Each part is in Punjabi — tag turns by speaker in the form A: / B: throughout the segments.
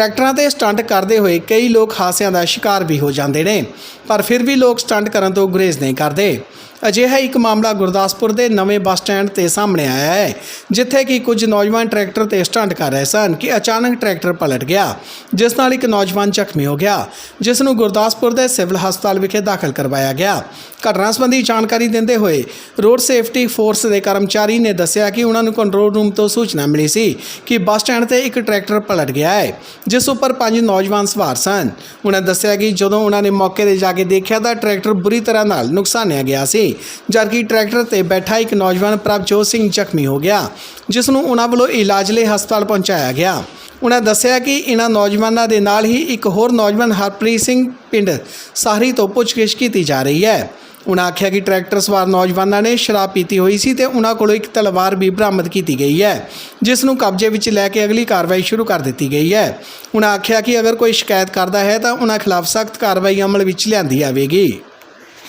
A: ਟਰੈਕਟਰਾਂ ਤੇ ਸਟੰਟ ਕਰਦੇ ਹੋਏ ਕਈ ਲੋਕ ਹਾਸਿਆਂ ਦਾ ਸ਼ਿਕਾਰ ਵੀ ਹੋ ਜਾਂਦੇ ਨੇ। ਪਰ ਫਿਰ ਵੀ ਲੋਕ ਸਟੰਟ ਕਰਨ ਤੋਂ ਗੁਰੇਜ਼ ਨਹੀਂ ਕਰਦੇ। ਅਜਿਹਾ ਇੱਕ ਮਾਮਲਾ ਗੁਰਦਾਸਪੁਰ ਦੇ ਨਵੇਂ ਬੱਸ ਸਟੈਂਡ ਤੇ ਸਾਹਮਣੇ ਆਇਆ ਹੈ, ਜਿੱਥੇ ਕਿ ਕੁਝ ਨੌਜਵਾਨ ਟਰੈਕਟਰ ਤੇ ਸਟੰਟ ਕਰ ਰਹੇ ਸਨ ਕਿ ਅਚਾਨਕ ਟਰੈਕਟਰ ਪਲਟ ਗਿਆ, ਜਿਸ ਨਾਲ ਇੱਕ ਨੌਜਵਾਨ ਜ਼ਖਮੀ ਹੋ ਗਿਆ, ਜਿਸ ਨੂੰ ਗੁਰਦਾਸਪੁਰ ਦੇ ਸਿਵਲ ਹਸਪਤਾਲ ਵਿਖੇ ਦਾਖਲ ਕਰਵਾਇਆ ਗਿਆ। ਘਟਨਾ ਸੰਬੰਧੀ ਜਾਣਕਾਰੀ ਦਿੰਦੇ ਹੋਏ ਰੋਡ ਸੇਫਟੀ ਫੋਰਸ ਦੇ ਕਰਮਚਾਰੀ ਨੇ ਦੱਸਿਆ ਕਿ ਉਹਨਾਂ ਨੂੰ ਕੰਟਰੋਲ ਰੂਮ ਤੋਂ ਸੂਚਨਾ ਮਿਲੀ ਸੀ ਕਿ ਬੱਸ ਸਟੈਂਡ ਤੇ ਇੱਕ ਟਰੈਕਟਰ ਪਲਟ ਗਿਆ ਹੈ, ਜਿਸ ਉੱਪਰ ਪੰਜ ਨੌਜਵਾਨ ਸਵਾਰ ਸਨ। ਉਹਨਾਂ ਦੱਸਿਆ ਕਿ ਜਦੋਂ ਉਹਨਾਂ ਨੇ ਮੌਕੇ ਤੇ ਜਾ ਕੇ ਦੇਖਿਆ ਤਾਂ ਟਰੈਕਟਰ ਬੁਰੀ ਤਰ੍ਹਾਂ ਨਾਲ ਨੁਕਸਾਨਿਆ ਗਿਆ ਸੀ, ਜਦਕਿ ਟਰੈਕਟਰ ਤੇ ਬੈਠਾ ਇੱਕ ਨੌਜਵਾਨ ਪ੍ਰਭਜੋਤ ਸਿੰਘ ਜ਼ਖਮੀ ਹੋ ਗਿਆ ਜਿਸ ਨੂੰ ਉਹਨਾਂ ਵੱਲੋਂ ਇਲਾਜ ਲਈ ਹਸਪਤਾਲ ਪਹੁੰਚਾਇਆ ਗਿਆ। ਉਹਨਾਂ ਦੱਸਿਆ ਕਿ ਇਹਨਾਂ ਨੌਜਵਾਨਾਂ ਦੇ ਨਾਲ ਹੀ ਇੱਕ ਹੋਰ ਨੌਜਵਾਨ ਹਰਪ੍ਰੀਤ ਸਿੰਘ ਪਿੰਡ ਸਾਹਰੀ ਤੋਂ ਪੁੱਛਗਿੱਛ ਕੀਤੀ ਜਾ ਰਹੀ ਹੈ। ਉਹਨਾਂ ਆਖਿਆ ਕਿ ਟਰੈਕਟਰ ਸਵਾਰ ਨੌਜਵਾਨਾਂ ਨੇ ਸ਼ਰਾਬ ਪੀਤੀ ਹੋਈ ਸੀ ਤੇ ਉਹਨਾਂ ਕੋਲੋਂ ਇੱਕ ਤਲਵਾਰ ਵੀ ਬਰਾਮਦ ਕੀਤੀ ਗਈ ਹੈ, ਜਿਸ ਨੂੰ ਕਬਜ਼ੇ ਵਿੱਚ ਲੈ ਕੇ ਅਗਲੀ ਕਾਰਵਾਈ ਸ਼ੁਰੂ ਕਰ ਦਿੱਤੀ ਗਈ ਹੈ। ਉਹਨਾਂ ਆਖਿਆ ਕਿ ਅਗਰ ਕੋਈ ਸ਼ਿਕਾਇਤ ਕਰਦਾ ਹੈ ਤਾਂ ਉਹਨਾਂ ਖਿਲਾਫ ਸਖਤ ਕਾਰਵਾਈ ਅਮਲ ਵਿੱਚ ਲਿਆਂਦੀ ਜਾਵੇਗੀ।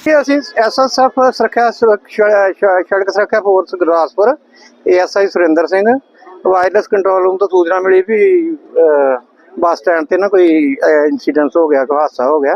B: ਕਿ ਅਸੀਂ ਐਸਐਸਐਫ ਸੁਰੱਖਿਆ ਸੜਕ ਸੁਰੱਖਿਆ force Gurdaspur ASI Surinder Singh, wireless control room ਤੋਂ ਸੂਚਨਾ ਮਿਲੀ ਵੀ ਬੱਸ ਸਟੈਂਡ ਤੇ ਨਾ ਕੋਈ ਇਨਸੀਡੈਂਟ ਹੋ ਗਿਆ ਹਾਦਸਾ ਹੋ ਗਿਆ।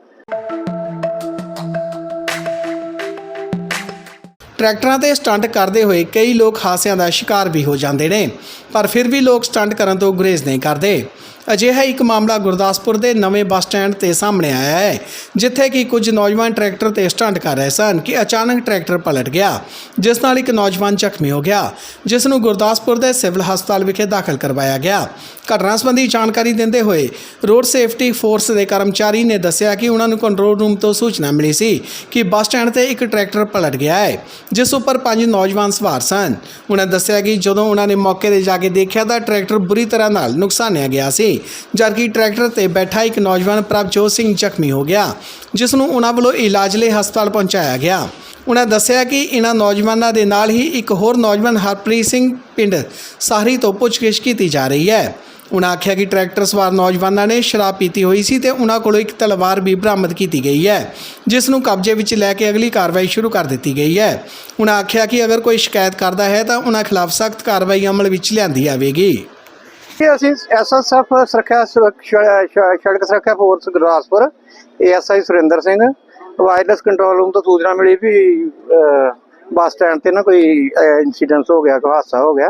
A: ਟਰੈਕਟਰਾਂ ਤੇ ਸਟੰਟ ਕਰਦੇ ਹੋਏ ਕਈ ਲੋਕ ਹਾਸਿਆਂ ਦਾ ਸ਼ਿਕਾਰ ਵੀ ਹੋ ਜਾਂਦੇ ਨੇ। ਪਰ ਫਿਰ ਵੀ ਲੋਕ ਸਟੰਟ ਕਰਨ ਤੋਂ ਗੁਰੇਜ਼ ਨਹੀਂ ਕਰਦੇ। ਅਜਿਹਾ ਇੱਕ ਮਾਮਲਾ ਗੁਰਦਾਸਪੁਰ ਦੇ ਨਵੇਂ ਬੱਸ ਸਟੈਂਡ ਤੇ ਸਾਹਮਣੇ ਆਇਆ ਹੈ, ਜਿੱਥੇ ਕਿ ਕੁਝ ਨੌਜਵਾਨ ਟਰੈਕਟਰ ਤੇ ਸਟੰਟ ਕਰ ਰਹੇ ਸਨ ਕਿ ਅਚਾਨਕ ਟਰੈਕਟਰ ਪਲਟ ਗਿਆ, ਜਿਸ ਨਾਲ ਇੱਕ ਨੌਜਵਾਨ ਜ਼ਖਮੀ ਹੋ ਗਿਆ, ਜਿਸ ਨੂੰ ਗੁਰਦਾਸਪੁਰ ਦੇ ਸਿਵਲ ਹਸਪਤਾਲ ਵਿਖੇ ਦਾਖਲ ਕਰਵਾਇਆ ਗਿਆ। ਘਟਨਾ ਸੰਬੰਧੀ ਜਾਣਕਾਰੀ ਦਿੰਦੇ ਹੋਏ ਰੋਡ ਸੇਫਟੀ ਫੋਰਸ ਦੇ ਕਰਮਚਾਰੀ ਨੇ ਦੱਸਿਆ ਕਿ ਉਹਨਾਂ ਨੂੰ ਕੰਟਰੋਲ ਰੂਮ ਤੋਂ ਸੂਚਨਾ ਮਿਲੀ ਸੀ ਕਿ ਬੱਸ ਸਟੈਂਡ ਤੇ ਇੱਕ ਟਰੈਕਟਰ ਪਲਟ ਗਿਆ ਹੈ, ਜਿਸ ਉੱਪਰ ਪੰਜ ਨੌਜਵਾਨ ਸਵਾਰ ਸਨ। ਉਹਨਾਂ ਦੱਸਿਆ ਕਿ ਜਦੋਂ ਉਹਨਾਂ ਨੇ ਮੌਕੇ ਤੇ ਜਾ ਕੇ ਦੇਖਿਆ ਤਾਂ ਟਰੈਕਟਰ ਬੁਰੀ ਤਰ੍ਹਾਂ ਨਾਲ ਨੁਕਸਾਨਿਆ ਗਿਆ ਸੀ, ਜਦਕਿ ਟਰੈਕਟਰ ਤੇ ਬੈਠਾ ਇੱਕ ਨੌਜਵਾਨ ਪ੍ਰਭਜੋਤ ਸਿੰਘ ਜ਼ਖਮੀ ਹੋ ਗਿਆ, ਜਿਸ ਨੂੰ ਉਹਨਾਂ ਵੱਲੋਂ ਇਲਾਜ ਲਈ ਹਸਪਤਾਲ ਪਹੁੰਚਾਇਆ ਗਿਆ। ਉਹਨਾਂ ਦੱਸਿਆ ਕਿ ਇਹਨਾਂ ਨੌਜਵਾਨਾਂ ਦੇ ਨਾਲ ਹੀ ਇੱਕ ਹੋਰ ਨੌਜਵਾਨ ਹਰਪ੍ਰੀਤ ਸਿੰਘ ਪਿੰਡ ਸਾਹਰੀ ਤੋਂ ਪੁੱਛਗਿੱਛ ਕੀਤੀ ਜਾ ਰਹੀ ਹੈ। ਉਹਨਾਂ ਆਖਿਆ ਕਿ ਟਰੈਕਟਰ ਸਵਾਰ ਨੌਜਵਾਨਾਂ ਨੇ ਸ਼ਰਾਬ ਪੀਤੀ ਹੋਈ ਸੀ ਤੇ ਉਹਨਾਂ ਕੋਲੋਂ ਇੱਕ ਤਲਵਾਰ ਵੀ ਬਰਾਮਦ ਕੀਤੀ ਗਈ ਹੈ, ਜਿਸ ਨੂੰ ਕਬਜ਼ੇ ਵਿੱਚ ਲੈ ਕੇ ਅਗਲੀ ਕਾਰਵਾਈ ਸ਼ੁਰੂ ਕਰ ਦਿੱਤੀ ਗਈ ਹੈ। ਉਹਨਾਂ ਆਖਿਆ ਕਿ ਅਗਰ ਕੋਈ ਸ਼ਿਕਾਇਤ ਕਰਦਾ ਹੈ ਤਾਂ ਉਹਨਾਂ ਖਿਲਾਫ ਸਖਤ ਕਾਰਵਾਈ ਅਮਲ ਵਿੱਚ ਲਿਆਂਦੀ ਜਾਵੇਗੀ।
B: ਕਿ ਅਸੀਂ ਐਸਐਸਐਫ ਸੁਰੱਖਿਆ ਸੁਰੱਖਿਆ ਸੜਕ ਸੁਰੱਖਿਆ force Gurdaspur ASI Surinder Singh, wireless control room ਤੋਂ ਸੂਚਨਾ ਮਿਲੀ ਵੀ ਬੱਸ ਸਟੈਂਡ ਤੇ ਨਾ ਕੋਈ ਇਨਸੀਡੈਂਟ ਹੋ ਗਿਆ, ਕੋਈ ਹਾਦਸਾ ਹੋ ਗਿਆ।